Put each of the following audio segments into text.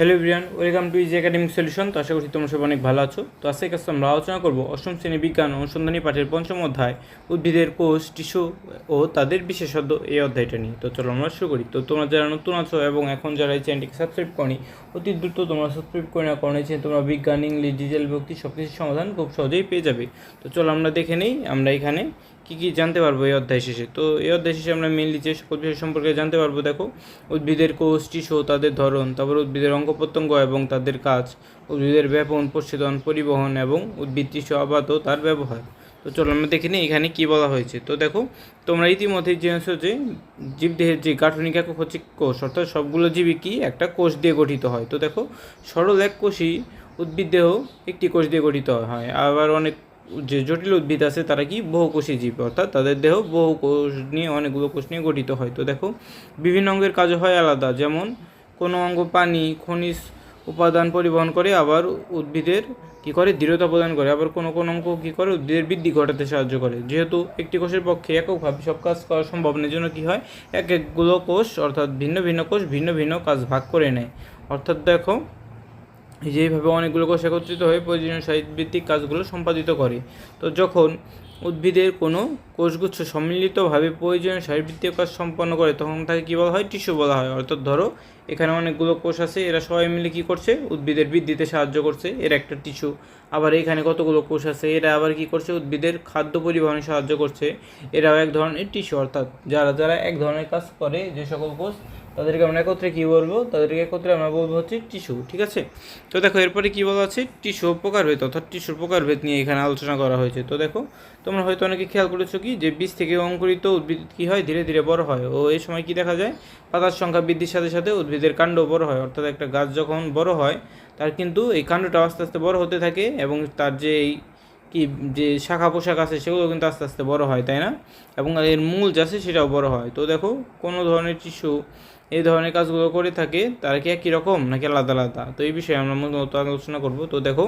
Hello everyone welcome to easy academic solution তো আশা করছি তোমরা সব অনেক ভালো আছো। তো আজকে কাছে আমরা আলোচনা করব অষ্টম শ্রেণি বিজ্ঞান অনুসন্ধানী পাঠের পঞ্চম অধ্যায়। উদ্ভিদের কোষ, টিস্যু ও তাদের বিশেষত্ব এই অধ্যায়টা নিয়ে। তো চলো আমরা শুরু করি। তো তোমরা যারা নতুন আছো এবং এখন যারা এই চ্যানেলটিকে সাবস্ক্রাইব করনি, অতি দ্রুত তোমরা সাবস্ক্রাইব করে না কারণ এই তোমরা বিজ্ঞান, ইংলিশ, ডিজিটাল ভক্তি সব কিছুর সমাধান খুব সহজেই পেয়ে যাবে। তো চলো আমরা দেখে নেই, আমরা এখানে কী কী জানতে পারব এই অধ্যায় শেষে? তো এই অধ্যায় শেষে আমরা মেনলি যে সকল বিষয় সম্পর্কে জানতে পারব, দেখো, উদ্ভিদের কোষ টিস্যু তাদের ধরন, তারপর উদ্ভিদের অঙ্গ প্রত্যঙ্গ এবং তাদের কাজ, উদ্ভিদের ব্যাপন, প্রচ্ছেদন, পরিবহন এবং উদ্ভিদ টিস্যু আবাদ ও তার ব্যবহার। তো চলো আমরা দেখে নিই এখানে কী বলা হয়েছে। তো দেখো, তোমরা ইতিমধ্যেই জেনেছো যে জীবদেহের যে গাঠনিক একক হচ্ছে কোষ, অর্থাৎ সবগুলো জীবই কি একটা কোষ দিয়ে গঠিত হয়। তো দেখো, সরল এক কোষই উদ্ভিদ দেহ একটি কোষ দিয়ে গঠিত হয়। আবার অনেক যে জটিল উদ্ভিদ আছে, তারা কি বহুকোষী জীব? অর্থাৎ তাদের দেহ বহু কোষ নিয়ে, অনেকগুলো কোষ নিয়ে গঠিত হয়। তো দেখো, বিভিন্ন অঙ্গের কাজ হয় আলাদা। যেমন, কোনো অঙ্গ পানি, খনিজ উপাদান পরিবহন করে, আবার উদ্ভিদের কী করে? দৃঢ়তা প্রদান করে। আবার কোনো কোনো অঙ্গ কী করে? উদ্ভিদের বৃদ্ধি ঘটাতে সাহায্য করে। যেহেতু একটি কোষের পক্ষে এককভাবে সব কাজ করা সম্ভব না জন্য কী হয়? এক একগুলো কোষ, অর্থাৎ ভিন্ন ভিন্ন কোষ, ভিন্ন ভিন্ন কাজ ভাগ করে নেয়। অর্থাৎ দেখো এই যে এইভাবে অনেকগুলো কোষ একত্রিত হয়ে প্রয়োজনীয় সাহিত্যভিত্তিক কাজগুলো সম্পাদিত করে। তো যখন উদ্ভিদের কোনো কোষগুচ্ছ সম্মিলিতভাবে প্রয়োজনীয় শারীরবৃত্তীয় কাজ সম্পন্ন করে, তখন তাকে কী বলা হয়? টিস্যু বলা হয়। অর্থাৎ ধরো, এখানে অনেকগুলো কোষ আছে, এরা সবাই মিলে কী করছে? উদ্ভিদের বৃদ্ধিতে সাহায্য করছে। এর একটা টিস্যু। আবার এখানে কতগুলো কোষ আছে? এরা আবার কী করছে? উদ্ভিদের খাদ্য পরিবহনে সাহায্য করছে। এরাও এক ধরনের টিস্যু। অর্থাৎ যারা যারা এক ধরনের কাজ করে, যে সকল কোষ তাদেরকে আমরা একত্রে কী বলব? তাদেরকে একত্রে আমরা বলব হচ্ছে টিস্যু, ঠিক আছে? তো দেখো, এরপরে কী বলা আছে? টিস্যু প্রকারভেদ অর্থাৎ টিস্যুর প্রকারভেদ নিয়ে এখানে আলোচনা করা হয়েছে। তো দেখো, তোমরা হয়তো অনেকে খেয়াল করেছ কি? যে বীজ থেকে অঙ্কুরিত উদ্ভিদ কী হয়? ধীরে ধীরে বড় হয়। ও এই সময় কি দেখা যায়? পাতার সংখ্যা বৃদ্ধির সাথে সাথে উদ্ভিদের কাণ্ড বড় হয়। অর্থাৎ একটা গাছ যখন বড় হয়, তার কিন্তু এই কাণ্ডটা আস্তে আস্তে বড় হতে থাকে এবং তার যে এই কি, যে শাখা পোশাক আছে, সেগুলো কিন্তু আস্তে আস্তে বড় হয়, তাই না? এবং এর মূল যা আছে, সেটাও বড় হয়। তো দেখো, কোনো ধরনের টিস্যু এই ধরনের কাজগুলো করে থাকে, তারা কি একই রকম নাকি আলাদা আলাদা? তো এই বিষয়ে আমরা মূলত আলোচনা করব। তো দেখো,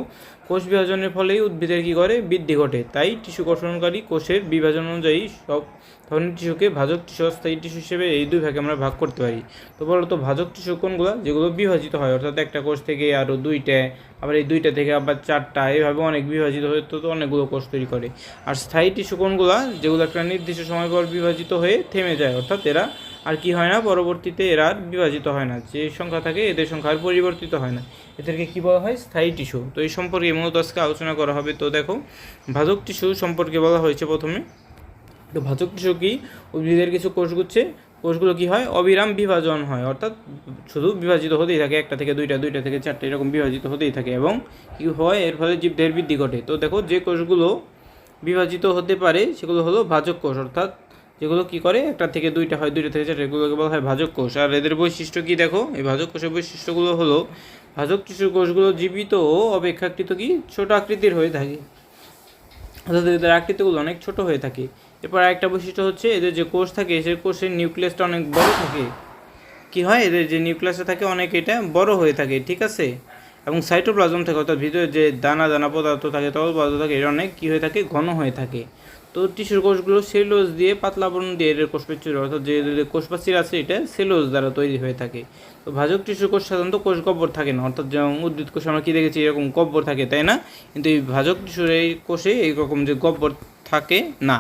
কোষ বিভাজনের ফলেই উদ্ভিদের কী করে? বৃদ্ধি ঘটে। তাই টিস্যু গঠনকারী কোষের বিভাজন অনুযায়ী সব ধরনের টিস্যুকে ভাজক টিস্যু অস্থায়ী টিস্যু হিসেবে এই দুই ভাগে আমরা ভাগ করতে পারি। তো বলতো ভাজক টিস্যু কোনগুলো? যেগুলো বিভাজিত হয়। অর্থাৎ একটা কোষ থেকে আরও দুইটা, আবার এই দুইটা থেকে আবার চারটা, এইভাবে অনেক বিভাজিত হয়ে তো অনেকগুলো কোষ তৈরি করে। আর স্থায়ী টিস্যু কোনগুলো? যেগুলো একটা নির্দিষ্ট সময় পর বিভাজিত হয়ে থেমে যায়। অর্থাৎ এরা আর কি হয় না, পরবর্তীতে এরা বিভাজিত হয় না। যে সংখ্যা থাকে, এদের সংখ্যা আর পরিবর্তিত হয় না। এদেরকে কী বলা হয়? স্থায়ী টিস্যু। তো এই সম্পর্কে মূলত আজকে আলোচনা করা হবে। তো দেখো, ভাজক টিস্যু সম্পর্কে বলা হয়েছে প্রথমে। তো ভাজক টিস্যু কি? উদ্ভিদের কিছু কোষগুচ্ছে কোষগুলো কি হয়? অবিরাম বিভাজন হয়। অর্থাৎ শুধু বিভাজিত হতেই থাকে। একটা থেকে দুইটা দুইটা থেকে চারটা এরকম বিভাজিত হতেই থাকে এবং কি হয়? এর ফলে জীবদের বৃদ্ধি ঘটে। তো দেখো, যে কোষগুলো বিভাজিত হতে পারে, সেগুলো হলো ভাজক কোষ। অর্থাৎ যেগুলো কি করে? একটা থেকে দুইটা হয়, দুইটা থেকে চারটা, এগুলোকে বলা হয় ভাজক কোষ। আর এদের বৈশিষ্ট্য কি দেখো? এই ভাজক কোষের বৈশিষ্ট্যগুলো হলো, ভাজক টিস্যুর কোষগুলো জীবিত ও অপেক্ষাকৃত কি? ছোট আকৃতির হয়ে থাকে। অর্থাৎ এদের আকৃতিগুলো অনেক ছোট হয়ে থাকে। এরপর একটা বৈশিষ্ট্য হচ্ছে, এদের যে কোষ থাকে সে কোষের নিউক্লিয়াসটা অনেক বড় থাকে। কি হয়? এদের যে নিউক্লিয়াসটা থাকে, অনেক এটা বড় হয়ে থাকে, ঠিক আছে? এবং সাইটোপ্লাজম থাকে, অর্থাৎ ভিতরে যে দানা দানা পদার্থ থাকে, তরল পদার্থ থাকে এটা অনেক কী হয়ে থাকে? ঘন হয়ে থাকে। তো টিস্যুর কোষগুলো সেলুলোজ দিয়ে পাতলা বর্ণ দিয়ে এদের কোষপ্রাচীর অর্থাৎ যে কোষপ্রাচীর আছে এটা সেলোজ দ্বারা তৈরি হয়ে থাকে। তো ভাজক টিস্যুর কোষ সাধারণত কোষ গব্বর থাকে না, অর্থাৎ যেমন উদ্ভিদ কোষ, আমরা কী দেখেছি এরকম গব্বর থাকে, তাই না? কিন্তু এই ভাজক টিস্যুর এই কোষে এইরকম যে গব্বর থাকে, না।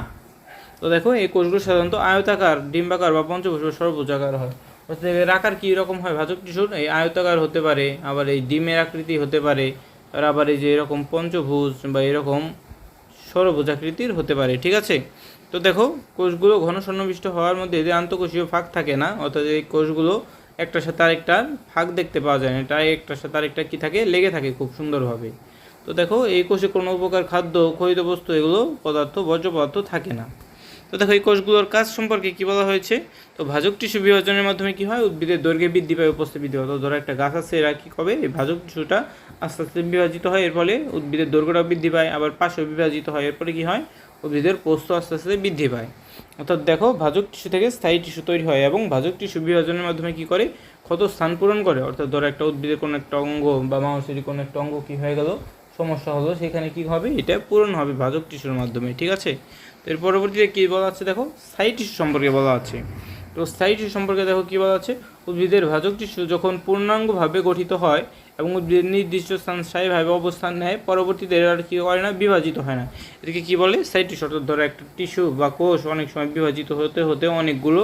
তো দেখো, এই কোষগুলো সাধারণত আয়তাকার, ডিম্বাকার বা পঞ্চভুজ বা সর্বোজাকার হয়। অর্থাৎ এর আকার কী রকম হয়? ভাজক টিস্যুর এই আয়তাকার হতে পারে, আবার এই ডিমের আকৃতি হতে পারে, আর আবার এই যে এরকম পঞ্চভুজ বা এরকম সরভুজাকৃতির হতে পারে, ঠিক আছে? তো দেখো, কোষগুলো ঘন সন্নিবিষ্ট হওয়ার মধ্যে এদের আন্তঃকোষীয় ফাঁক থাকে না, অর্থাৎ এই কোষগুলো একটার সাথে আরেকটা ফাঁক দেখতে পাওয়া যায় না, এটা একটার সাথে আরেকটা কী থাকে? লেগে থাকে খুব সুন্দরভাবে। তো দেখো, এই কোষে কোনো উপকার খাদ্য ক্ষয়িত বস্তু এগুলো পদার্থ, বর্জ্য পদার্থ থাকে না। তো দেখো, এই কোষগুলোর কাজ সম্পর্কে কী বলা হয়েছে? তো ভাজক টিস্যু বিভাজনের মাধ্যমে কী হয়? উদ্ভিদের দৈর্ঘ্যে বৃদ্ধি পায়, উপস্থিত বৃদ্ধি পায় তো ধরো, একটা গাছ আছে, এরা কী করবে? এই ভাজক টিস্যুটা আস্তে আস্তে বিভাজিত হয়, এর ফলে উদ্ভিদের দৈর্ঘ্যটা বৃদ্ধি পায়, আবার পাশেও বিভাজিত হয় এরপরে কী হয়? উদ্ভিদের পোস্ত আস্তে আস্তে বৃদ্ধি পায়। অর্থাৎ দেখো, ভাজক টিস্যু থেকে স্থায়ী টিস্যু তৈরি হয় এবং ভাজক টিস্যু বিভাজনের মাধ্যমে কী করে? ক্ষত স্থান পূরণ করে। অর্থাৎ ধরো, একটা উদ্ভিদের কোনো একটা অঙ্গ বা মানুষের কোনো একটা অঙ্গ কী হয়ে গেল? সমস্যা হলো সেখানে কী হবে? এটা পূরণ হবে ভাজক টিস্যুর মাধ্যমে, ঠিক আছে? তো এর পরবর্তীতে কী বলা আছে দেখো? স্থায়ী টিস্যু সম্পর্কে বলা আছে। তো স্থায়ী টিস্যু সম্পর্কে দেখো কী বলা আছে? উদ্ভিদের ভাজক টিস্যু যখন পূর্ণাঙ্গভাবে গঠিত হয় এবং উদ্ভিদের নির্দিষ্ট স্থান স্থায়ীভাবে অবস্থান নেয়, পরবর্তীতে এরা আর কি করে না, বিভাজিত হয় না। এটাকে কী বলে? স্থায়ী টিস্যু অর্থাৎ ধরো একটা টিস্যু বা কোষ অনেক সময় বিভাজিত হতে হতে অনেকগুলো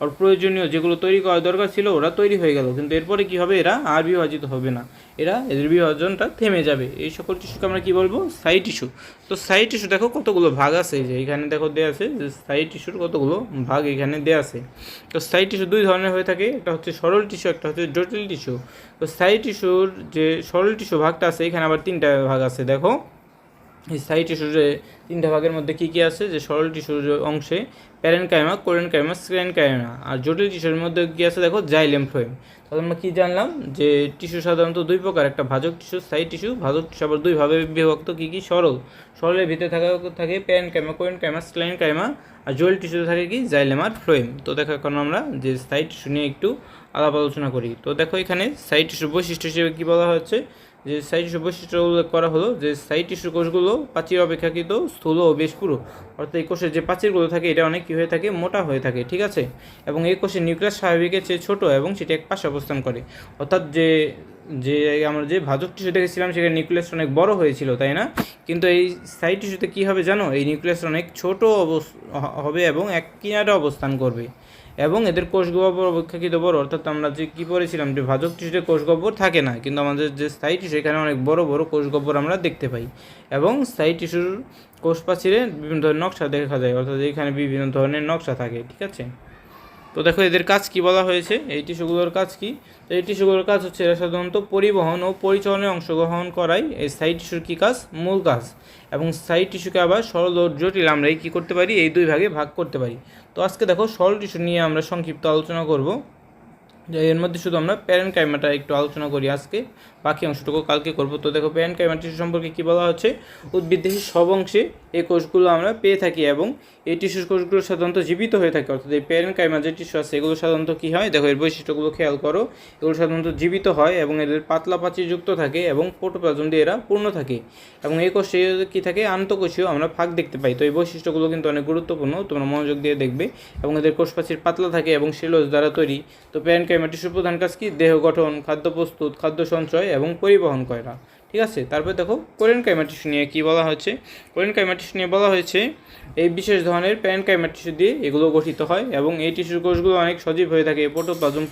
আর প্রয়োজনীয় যেগুলো তৈরি করা দরকার ছিল, ওরা তৈরি হয়ে গেল। কিন্তু এরপরে কি হবে? এরা আর বিভাজিত হবে না। এরা এদের বিভাজনটা থেমে যাবে। এই সকল টিস্যুকে আমরা কি বলব? স্থায়ী টিস্যু। তো স্থায়ী টিস্যু দেখো কতগুলো ভাগ আছে। যে এখানে দেখো দেওয়া আছে যে স্থায়ী টিস্যুর কতগুলো ভাগ এখানে দেওয়া আছে। তো স্থায়ী টিস্যু দুই ধরনের হয়ে থাকে। একটা হচ্ছে সরল টিস্যু, একটা হচ্ছে জটিল টিস্যু। তো স্থায়ী টিস্যুর যে সরল টিস্যু ভাগটা আছে, এখানে আবার তিনটা ভাগ আছে। দেখো স্থায়ী টিস্যুর তিনটা ভাগের মধ্যে কী কী আছে? যে সরল টিস্যুর অংশে parenchyma collenchyma sclerenchyma আর জটিল টিস্যুর মধ্যে কী আছে? দেখো জাইলেম ফ্লোয়েম তাহলে আমরা কী জানলাম? যে টিস্যু সাধারণত দুই প্রকার, একটা ভাজক টিস্যু, স্থায়ী টিস্যু, ভাজক টিস্যু, আবার দুইভাবে বিভক্ত কী কী? সরল। সরলের ভিতরে থাকা থাকে parenchyma collenchyma sclerenchyma আর জটিল টিস্যুতে থাকে কি? জাইলেম আর ফ্লোয়েম তো দেখো, এখন আমরা যে স্থায়ী টিস্যু নিয়ে একটু আলাপ আলোচনা করি। তো দেখো, এখানে স্থায়ী টিস্যুর বৈশিষ্ট্য হিসেবে কী বলা হচ্ছে যে স্থায়ী টিস্যু বৈশিষ্ট্য উল্লেখ করা হলো যে স্থায়ী টিস্যু কোষগুলো প্রাচীর অপেক্ষাকৃত স্থূল ও বেশ পুরো। অর্থাৎ এই কোষের যে প্রাচীরগুলো থাকে, এটা অনেক কী হয়ে থাকে? মোটা হয়ে থাকে, ঠিক আছে? এবং এই কোষের নিউক্লিয়াস স্বাভাবিকের চেয়ে ছোটো এবং সেটা এক পাশে অবস্থান করে। অর্থাৎ যে যে আমরা যে ভাজক টিস্যু দেখেছিলাম, সেখানে নিউক্লিয়াস অনেক বড় হয়েছিল, তাই না? কিন্তু এই স্থায়ী টিস্যুতে কী হবে জানো? এই নিউক্লিয়াস অনেক ছোট হবে এবং এক কিনারে অবস্থান করবে। এবং এদের কোষ গহ্বর অপেক্ষাকৃত বড়, অর্থাৎ আমরা যে কী পড়েছিলাম যে ভাজক টিস্যুতে কোষ গহ্বর থাকে না, কিন্তু আমাদের যে স্থায়ী টিস্যু, এখানে অনেক বড় বড় কোষ গহ্বর আমরা দেখতে পাই। এবং স্থায়ী টিস্যুর কোষ প্রাচীরে বিভিন্ন ধরনের নকশা দেখা যায়, অর্থাৎ এখানে বিভিন্ন ধরনের নকশা থাকে, ঠিক আছে? তো দেখো এদের কাজ কি বলা হয়েছে? এই টিস্যুগুলোর কাজ কি? তো এই টিস্যুগুলোর কাজ হচ্ছে এরা সাধারণত পরিবহন ও পরিচালনায় অংশগ্রহণ করাই এই স্থায়ী টিস্যুর কী কাজ? মূল কাজ। এবং স্থায়ী টিস্যুকে আবার সরল ও জটিল, আমরা এই কী করতে পারি? এই দুই ভাগে ভাগ করতে পারি। তো আজকে দেখো সরল টিস্যু নিয়ে আমরা সংক্ষিপ্ত আলোচনা করব। এর মধ্যে শুধু আমরা প্যারেন কাইমাটা একটু আলোচনা করি আজকে। বাকি অংশটুকু কালকে করব। তো দেখো প্যারেন কাইমা টিস্যু সম্পর্কে কী বলা হচ্ছে? উদ্ভিদ দেহের সব অংশে এই কোষগুলো আমরা পেয়ে থাকি এবং এই টিস্যু কোষগুলো সাধারণত জীবিত হয়ে থাকে। অর্থাৎ এই প্যারেন কাইমা যে টিস্যু আছে, এগুলো সাধারণত কী হয়? দেখো এর বৈশিষ্ট্যগুলো খেয়াল করো। এগুলো সাধারণত জীবিত হয় এবং এদের পাতলা যুক্ত থাকে এবং প্রোটোপ্লাজম দিয়ে এরা পূর্ণ থাকে। এবং এই কোষে কী থাকে? আন্তঃকোষীয় আমরা ফাঁক দেখতে পাই। তো এই বৈশিষ্ট্যগুলো কিন্তু অনেক গুরুত্বপূর্ণ। তোমরা মনোযোগ দিয়ে দেখবে। এবং এদের কোষ প্রাচীর পাতলা থাকে এবং সেলোজ দ্বারা তৈরি। তো প্যারেন টিস্যুর প্রধান কাজ কি? দেহ গঠন, খাদ্য প্রস্তুত, খাদ্য সঞ্চয় এবং পরিবহন করা ঠিক আছে? তারপর দেখো কাইমা টিস্যু নিয়ে কী বলা হয়েছে? কাইমা টিস্যু নিয়ে বলা হয়েছে, এই বিশেষ ধরনের প্যান টিস্যু দিয়ে এগুলো গঠিত হয় এবং এই টিস্যুর কোষগুলো অনেক সজীব হয়ে থাকে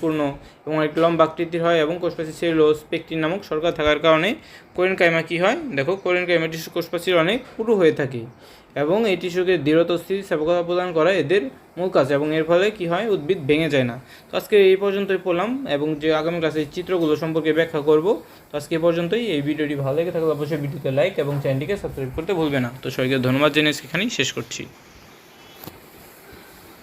পূর্ণ এবং অনেক লম্বা আকৃতির হয় এবং কোষপ্রাচীর সেলুলোজ, পেকটিন নামক সরকার থাকার কারণে কোরিয়ান কাইমা কী হয়? দেখো কাইমা টিস্যু কোষপ্রাচীর অনেক পুরু হয়ে থাকে এবং এই টিস্যুকে দৃঢ়ত স্থিতিস্থাপকতা প্রদান করা এদের মূল কাজ, এবং এর ফলে কি হয়, উদ্ভিদ ভেঙে যায় না। তো আজকে এই পর্যন্তই পড়লাম, এবং যে আগামী ক্লাসে চিত্রগুলো সম্পর্কে ব্যাখ্যা করব, তো আজকে পর্যন্তই। এই ভিডিওটি ভালো লেগে থাকলে অবশ্যই ভিডিওতে লাইক এবং চ্যানেলটিকে সাবস্ক্রাইব করতে ভুলবে না। তো সবাইকে ধন্যবাদ জেনে এখানেই শেষ করছি।